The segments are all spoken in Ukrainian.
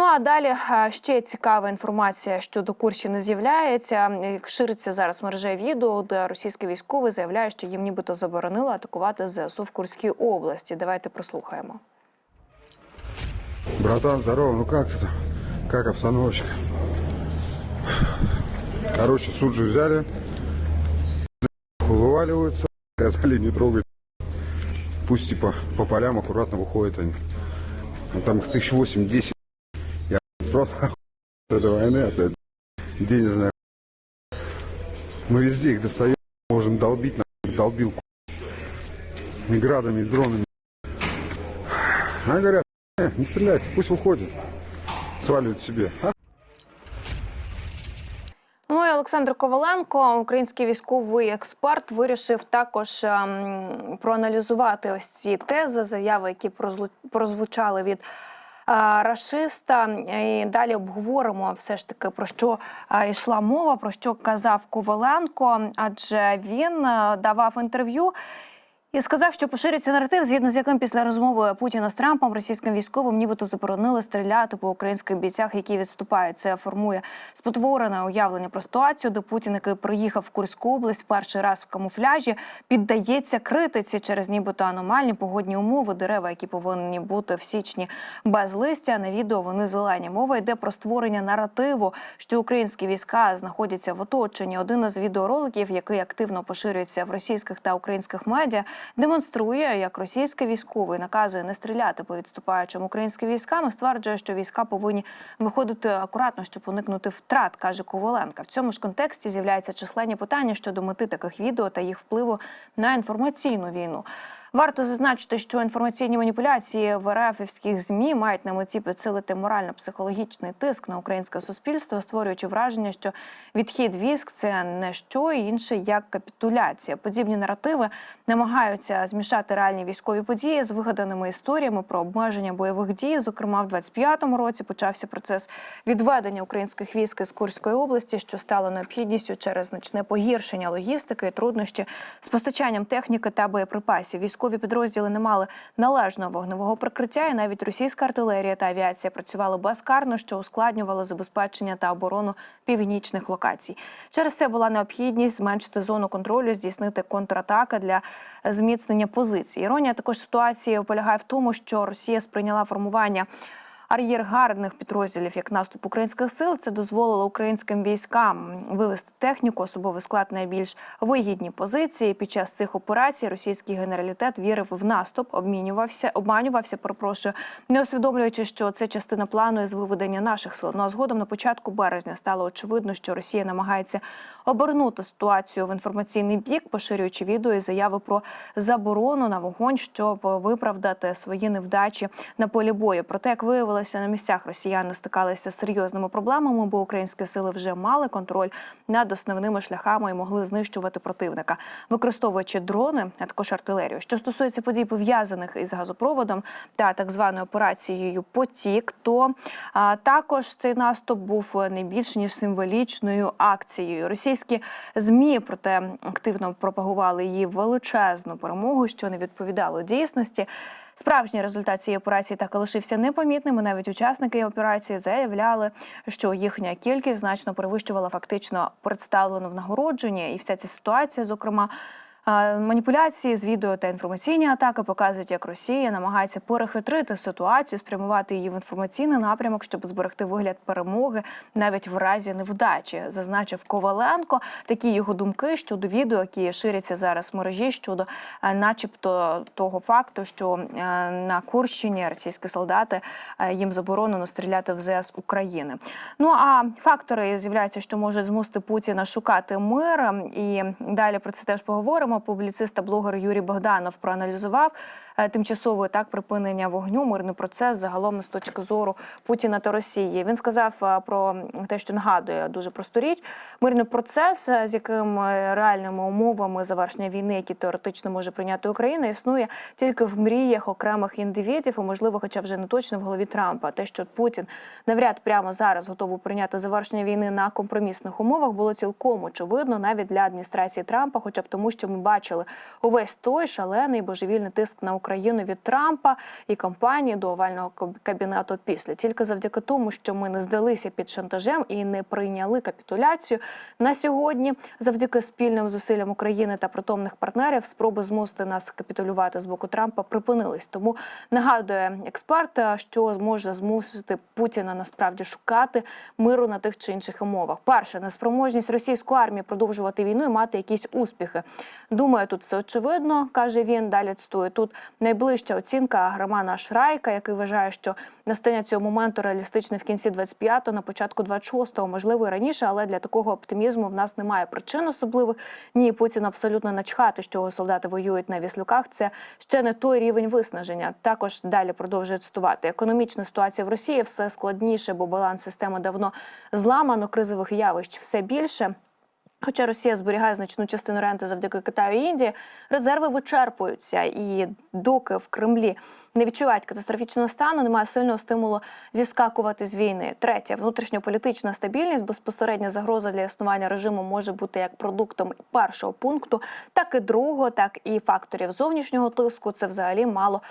Ну а далі е, ще цікава інформація щодо Курщини з'являється. Е, Шириться зараз мережа відео, де російський військовий заявляє, що їм нібито заборонили атакувати ЗСУ в Курській області. Давайте прослухаємо. Братан, здорово, ну как ты там? Как обстановочка? Короче, суд же взяли, вываливаются, сказали не трогать. Пусть типа по полям аккуратно выходят они. Ну там их тысяч восемь-десять. Я просто охуел от этой войны, от этой денежной. Мы везде их достаем, можем долбить на долбилку. И градами, и дронами. А говорят, «Э, не стреляйте, пусть уходит. Сваливают себе. А? Ну і Олександр Коваленко, український військовий експерт, вирішив також ем, проаналізувати ось ці тези, заяви, які прозлу- прозвучали від. е, Рашиста і далі обговоримо все ж таки про що е, йшла мова, про що казав Коваленко, адже він е, давав інтерв'ю і сказав, що поширюється наратив, згідно з яким після розмови Путіна з Трампом російським військовим нібито заборонили стріляти по українських бійцях, які відступають. Це формує спотворене уявлення про ситуацію, де Путін, який приїхав в Курську область перший раз в камуфляжі, піддається критиці через нібито аномальні погодні умови, дерева, які повинні бути в січні без листя. На відео вони зелені. Мова йде про створення наративу, що українські війська знаходяться в оточенні. Один із відеороликів, який активно поширюється в російських та українських медіа, демонструє, як російський військовий наказує не стріляти по відступаючим українським військам. і Стверджує, що війська повинні виходити акуратно, щоб уникнути втрат, каже Коваленка. В цьому ж контексті з'являються численні питання щодо мети таких відео та їх впливу на інформаційну війну. Варто зазначити, що інформаційні маніпуляції в РФівських змі мають на меті підсилити морально-психологічний тиск на українське суспільство, створюючи враження, що відхід військ це не що інше як капітуляція. Подібні наративи намагаються змішати реальні військові події з вигаданими історіями про обмеження бойових дій. Зокрема, в 25-му році почався процес відведення українських військ з Курської області, що стало необхідністю через значне погіршення логістики і труднощі з постачанням техніки та боєприпасів. Військові підрозділи не мали належного вогневого прикриття, і навіть російська артилерія та авіація працювали безкарно, що ускладнювало забезпечення та оборону північних локацій. Через це була необхідність зменшити зону контролю, здійснити контратаки для зміцнення позицій. Іронія також ситуації полягає в тому, що Росія сприйняла формування ар'єргардних підрозділів як наступ українських сил. Це дозволило українським військам вивести техніку, особовий склад найбільш вигідні позиції. Під час цих операцій російський генералітет вірив в наступ, обмінювався, обманювався, перепрошую, не усвідомлюючи, що це частина плану із виведення наших сил. Ну а згодом на початку березня стало очевидно, що Росія намагається обернути ситуацію в інформаційний бік, поширюючи відео і заяви про заборону на вогонь, щоб виправдати свої невдачі на полі бою. Проте, як виявилося, на місцях росіяни стикалися з серйозними проблемами, бо українські сили вже мали контроль над основними шляхами і могли знищувати противника, використовуючи дрони, а також артилерію. Що стосується подій пов'язаних із газопроводом та так званою операцією Потік, то а, також цей наступ був не більш ніж символічною акцією. Російські змі проте активно пропагували її величезну перемогу, що не відповідало дійсності. Справжній результат цієї операції так і лишився непомітним. І Навіть учасники операції заявляли, що їхня кількість значно перевищувала фактично представлену в нагородженні, і вся ця ситуація, зокрема. Маніпуляції з відео та інформаційні атаки показують, як Росія намагається перехитрити ситуацію, спрямувати її в інформаційний напрямок, щоб зберегти вигляд перемоги навіть в разі невдачі, зазначив Коваленко. Такі його думки щодо відео, які ширяться зараз в мережі, щодо, е, начебто, того факту, що е, на Курщині російські солдати е, їм заборонено стріляти в ЗС України. Ну а фактори з'являються, що може змусити Путіна шукати мир. І далі про це теж поговоримо. Публіцист публіциста блогер Юрій Богданов проаналізував тимчасове так припинення вогню, мирний процес загалом з точки зору Путіна та Росії. Він сказав е, про те, що нагадує дуже просту річ. Мирний процес, е, з яким е, реальними умовами завершення війни, які теоретично може прийняти Україна, існує тільки в мріях окремих індивідів, і можливо, хоча вже не точно в голові Трампа. Те, що Путін навряд прямо зараз готовий прийняти завершення війни на компромісних умовах, було цілком очевидно навіть для адміністрації Трампа, хоча б тому, що ми бачили увесь той шалений божевільний тиск на Україну від Трампа і кампанії до овального каб- кабінету після. Тільки завдяки тому, що ми не здалися під шантажем і не прийняли капітуляцію на сьогодні, завдяки спільним зусиллям України та притомних партнерів, спроби змусити нас капітулювати з боку Трампа припинились. Тому нагадує експерт, що зможе змусити Путіна насправді шукати миру на тих чи інших умовах. Перше, неспроможність російської армії продовжувати війну і мати якісь успіхи. Думаю, тут все очевидно, каже він. Далі цитую. Тут найближча оцінка Романа Шрайка, який вважає, що настання цього моменту реалістичне в кінці 25-го, на початку 26-го, можливо, і раніше, але для такого оптимізму в нас немає причин особливих. Ні, Путін абсолютно начхати, що солдати воюють на віслюках. Це ще не той рівень виснаження. Також далі продовжує цитувати. Економічна ситуація в Росії все складніше, бо баланс системи давно зламано, кризових явищ все більше. Хоча Росія зберігає значну частину ренти завдяки Китаю і Індії, резерви вичерпуються, і доки в Кремлі не відчувають катастрофічного стану, немає сильного стимулу зіскакувати з війни. Третє внутрішньополітична стабільність, безпосередня загроза для існування режиму може бути як продуктом першого пункту, так і другого, так і факторів зовнішнього тиску. Це взагалі мало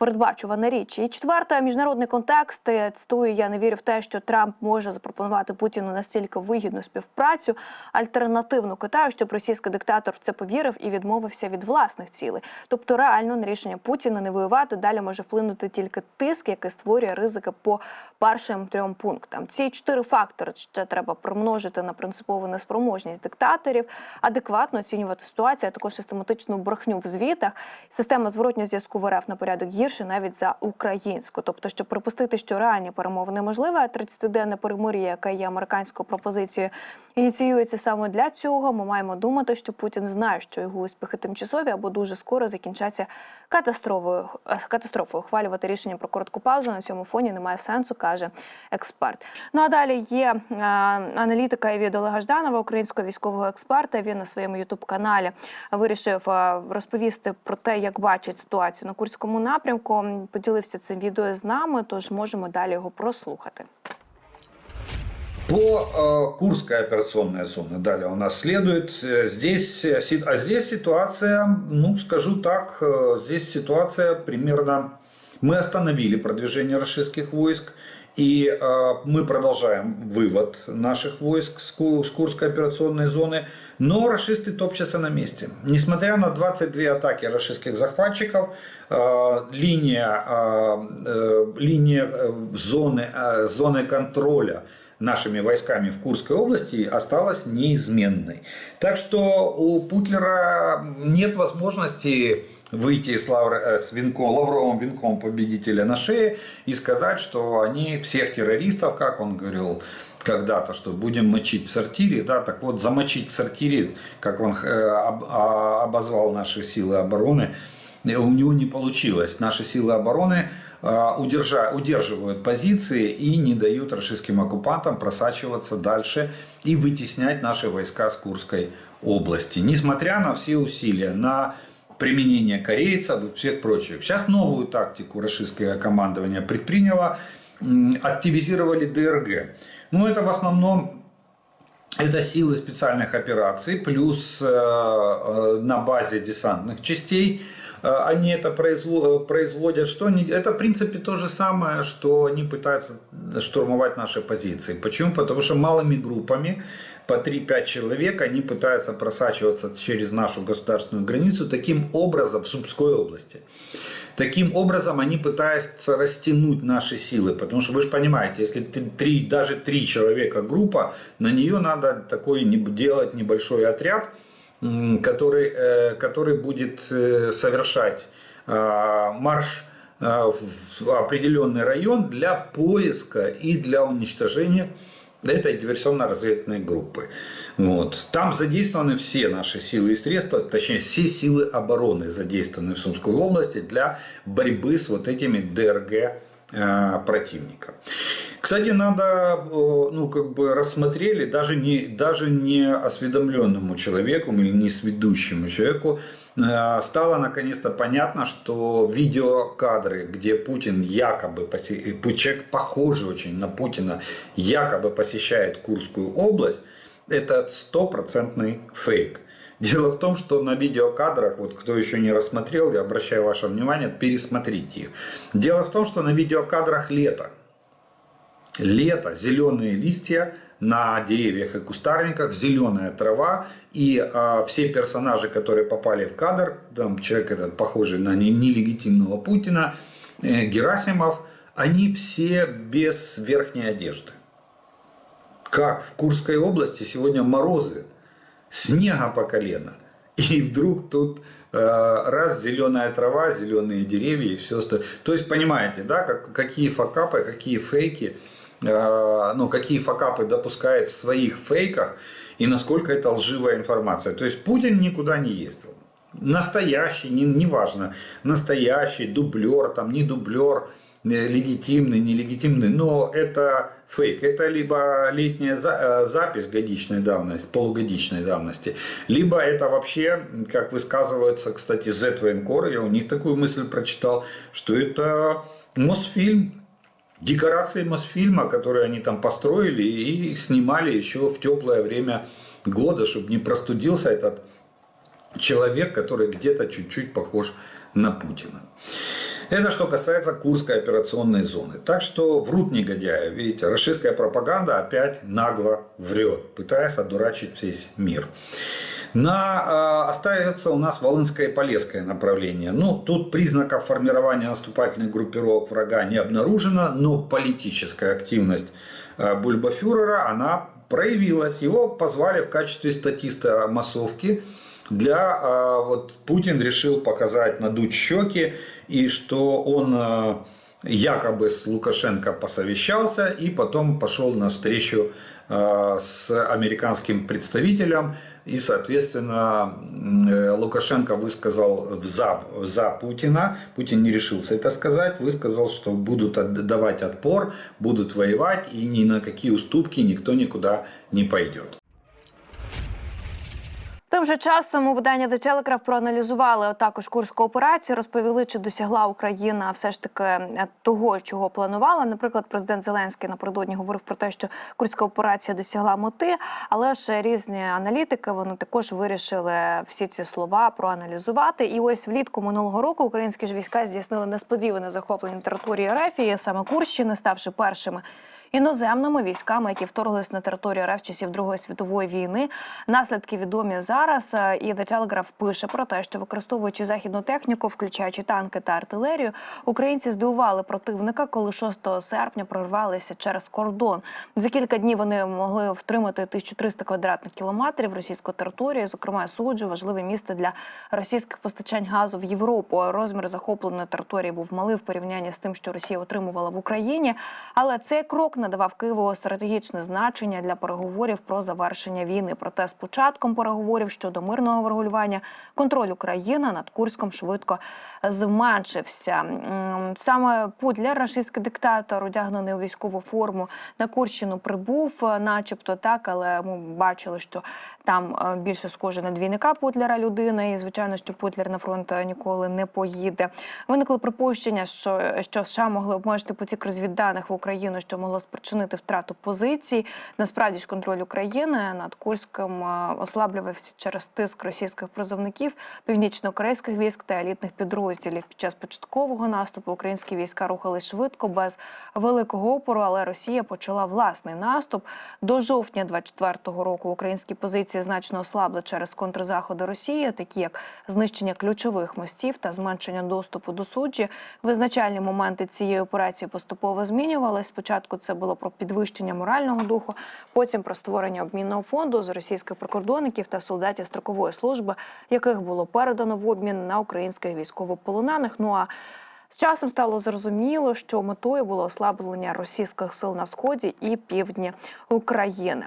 передбачувана річ. І четверта міжнародний контекст. Я Цитую, я не вірю в те, що Трамп може запропонувати Путіну настільки вигідну співпрацю, альтернативну Китаю, щоб російський диктатор в це повірив і відмовився від власних цілей. Тобто, реально на рішення Путіна не воювати далі може вплинути тільки тиск, який створює ризики по першим трьом пунктам. Ці чотири фактори ще треба примножити на принципову неспроможність диктаторів, адекватно оцінювати ситуацію, а також систематичну брехню в звітах. Система зворотнього зв'язку в РФ на порядок гірше навіть за українську. Тобто, щоб припустити, що реальні перемови неможливі, а 30-денне перемир'я, яке є американською пропозицією, ініціюється саме для цього. Ми маємо думати, що Путін знає, що його успіхи тимчасові або дуже скоро закінчаться катастрофою. е, Катастрофою ухвалювати рішення про коротку паузу на цьому фоні немає сенсу, каже експерт. Ну а далі є е, аналітика від Олега Жданова, українського військового експерта. Він на своєму ютуб каналі вирішив е, розповісти про те, як бачить ситуацію на курському напрямку. Поділився цим відео з нами, тож можемо далі його прослухати. По э, Курская операционная зона далее у нас следует. Э, Здесь, э, си- а здесь ситуация, ну скажу так, э, здесь ситуация примерно... Мы остановили продвижение российских войск, И э, мы продолжаем вывод наших войск с, Ку- с Курской операционной зоны, но расисты топчутся на месте. Несмотря на 22 атаки российских захватчиков, э, линия, э, линия э, зоны, э, зоны контроля нашими войсками в Курской области осталась неизменной. Так что у Путлера нет возможности выйти с, лавр, э, с венком, лавровым венком победителя на шее и сказать, что они всех террористов, как он говорил когда-то, что будем мочить в сортире, да, так вот замочить в сортире, как он э, а- обозвал наши силы обороны, у него не получилось. Наши силы обороны э, удержа- удерживают позиции и не дают российским оккупантам просачиваться дальше и вытеснять наши войска с Курской области. Несмотря на все усилия, на применение корейцев и всех прочих. Сейчас новую тактику российское командование предприняло, активизировали ДРГ. Ну, это в основном это силы специальных операций, плюс э, э, на базе десантных частей э, они это произво- производят. Что они, это в принципе то же самое, что они пытаются штурмовать наши позиции. Почему? Потому что малыми группами по 3-5 человек они пытаются просачиваться через нашу государственную границу таким образом в Сумской области. Таким образом они пытаются растянуть наши силы, потому что вы же понимаете, если ты три, даже три человека группа, на нее надо такой делать небольшой отряд, который, э, который будет э, совершать а, марш а, в определенный район для поиска и для уничтожения этой диверсионно-разведывательной группы. Вот. Там задействованы все наши силы и средства, точнее все силы обороны задействованы в Сумской области для борьбы с вот этими ДРГ э, противника. Кстати, надо, э, ну, как бы рассмотрели даже не, даже не осведомленному человеку или не сведущему человеку, э, стало наконец-то понятно, что видеокадры, где Путин якобы, э, человек похожий очень на Путина, якобы посещает Курскую область, это стопроцентный фейк. Дело в том, что на видеокадрах, вот кто еще не рассмотрел, я обращаю ваше внимание, пересмотрите их. Дело в том, что на видеокадрах лето. Лето, зеленые листья на деревьях и кустарниках, зеленая трава, и а, все персонажи, которые попали в кадр, там человек этот похожий на не- нелегитимного Путина, э, Герасимов, они все без верхней одежды. Как в Курской области сегодня морозы, снега по колено. И вдруг тут э, раз зеленая трава, зеленые деревья и все остальное. То есть понимаете, да, как, какие факапы, какие фейки, ну, какие факапы допускает в своих фейках и насколько это лживая информация. То есть Путин никуда не ездил. Настоящий, не, неважно, настоящий, дублер, там, не дублер, э, легитимный, нелегитимный, но это фейк. Это либо летняя за- э, запись годичной давности, полугодичной давности, либо это вообще, как высказываются, кстати, Z-военкор, я у них такую мысль прочитал, что это Мосфильм, декорации Мосфильма, которые они там построили и снимали еще в теплое время года, чтобы не простудился этот человек, который где-то чуть-чуть похож на Путина. Это что касается Курской операционной зоны. Так что врут негодяи. Видите, российская пропаганда опять нагло врет, пытаясь одурачить весь мир. На, э, остается у нас Волынское и Полесское направление. Ну, тут признаков формирования наступательных группировок врага не обнаружено, но политическая активность э, бульбафюрера, она проявилась. Его позвали в качестве статиста массовки для э, вот Путин решил показать надуть щеки и что он э, якобы с Лукашенко посовещался и потом пошел на встречу э, с американским представителем и соответственно э, Лукашенко высказал за, за Путина. Путин не решился это сказать. Высказал что будут давать отпор будут воевать и ни на какие уступки никто никуда не пойдет Тим часом у виданні The Telegraph проаналізували також курську операцію, розповіли, чи досягла Україна все ж таки е, того, чого планувала. Наприклад, президент Зеленський напередодні говорив про те, що курська операція досягла мети, але ж різні аналітики вони також вирішили всі ці слова проаналізувати. І ось влітку минулого року українські ж війська здійснили несподіване захоплення території Рефії, саме Курщини, ставши першими іноземними військами, які вторглись на територію РФ часів Другої світової війни. Наслідки відомі зараз. Е, І The Telegraph пише про те, що використовуючи західну техніку, включаючи танки та артилерію, українці здивували противника, коли 6 серпня прорвалися через кордон. За кілька днів вони могли втримати 1300 квадратних кілометрів російської території, зокрема суджу, важливе місце для російських постачань газу в Європу. Розмір захопленої території був малий в порівнянні з тим, що Росія отримувала в Україні. Але цей крок надавав Києву стратегічне значення для переговорів про завершення війни. Проте з початком переговорів щодо мирного врегулювання контроль України над Курськом швидко зменшився. Саме Путлер, російський диктатор, одягнений у військову форму на Курщину прибув, е, начебто так, але ми бачили, що там е, більше схоже на двійника Путлера людина, і звичайно, що Путлер на фронт е, ніколи не поїде. Виникли припущення, що, що США могли обмежити потік розвідданих в Україну, що могло спричинити втрату позицій. Насправді ж контроль України над Курськом е, ослаблювався через тиск російських призовників, північно-корейських військ та елітних підрозділів. Під час початкового наступу українські війська рухались швидко, без великого опору, але Росія почала власний наступ. До жовтня 24-го року українські позиції значно ослабли через контрзаходи Росії, такі як знищення ключових мостів та зменшення доступу до суджі. Визначальні моменти цієї операції поступово змінювалися. Спочатку це було про підвищення морального духу, потім про створення обмінного фонду з російських прикордонників та солдатів строкової служби, яких було передано в обмін на українських військовополонених. Ну а з часом стало зрозуміло, що метою було ослаблення російських сил на сході і півдні України.